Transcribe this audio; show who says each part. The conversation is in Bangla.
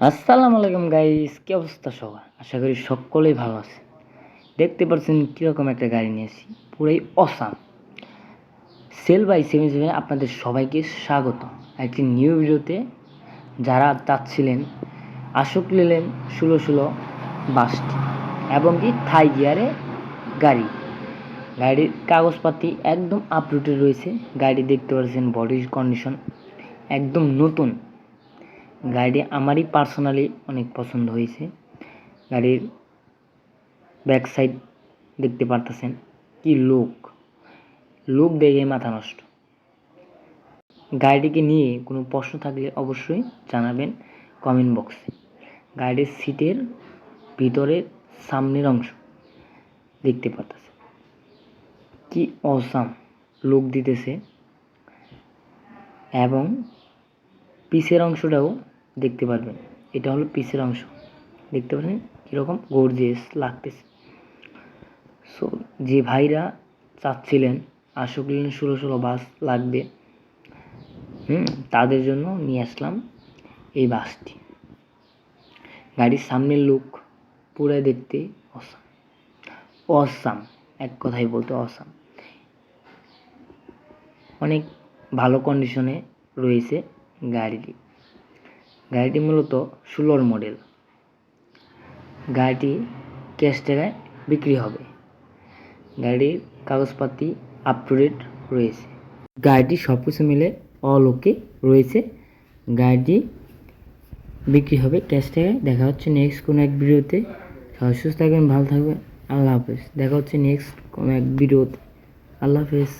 Speaker 1: আসসালামু আলাইকুম গাইস কি অবস্থা সবার? আশা করি সকলেই ভালো আছে দেখতে পাচ্ছেন কীরকম একটা গাড়ি নিয়েছি পুরাই awesome sale by seven seven আপনাদের সবাইকে স্বাগত। একটি নিউ ভিডিওতে যারা চাচ্ছিলেন, আশোক নিলেন ষোলো ষোলো বাসটি এবং কি থাই গিয়ারে গাড়ি। গাড়ির কাগজপাতি একদম আপডেটে রয়েছে। গাড়ি দেখতে পাচ্ছেন বডির কন্ডিশন একদম নতুন। গাড়িটি আমারই পার্সোনালি অনেক পছন্দ হয়েছে। গাড়ির ব্যাক সাইড দেখতে পারতেছেন কি লুক লুক দেখে মাথা নষ্ট। গাড়িটিকে নিয়ে কোনো প্রশ্ন থাকলে অবশ্যই জানাবেন কমেন্ট বক্সে গাড়ির সিটের ভিতরের সামনের অংশ দেখতে পারতেছে কি অসাম লুক দিতেছে। এবং পিসের অংশটাও দেখতে পারবেন। এটা হলো পিসের অংশ। দেখতে পাচ্ছেন কীরকম গর্জিয়াস লাগতেছে। সো যে ভাইরা চাচ্ছিলেন আশোক লেন ষোলো ষোলো বাস লাগবে, হুম, তাদের জন্য নিয়ে আসলাম এই বাসটি। গাড়ির সামনের লুক পুরো দেখতে অসাম অসাম এক কথাই বলতে অসাম অনেক ভালো কন্ডিশনে রয়েছে গাড়িটি। গাড়িটি মূলত ষোলোর মডেল। গাড়িটি ক্যাশ টাকায় বিক্রি হবে। গাড়ির কাগজপাতি আপ টু ডেট রয়েছে। গাড়িটি সব কিছু মিলে অল ওকে রয়েছে। গাড়িটি বিক্রি হবে ক্যাশ টাকায়। দেখা হচ্ছে নেক্সট কোনো এক ভিডিওতে। সুস্থ থাকবেন, ভালো থাকবেন। আল্লাহ হাফেজ। দেখা হচ্ছে নেক্সট কোনো এক ভিডিওতে। আল্লাহ হাফেজ।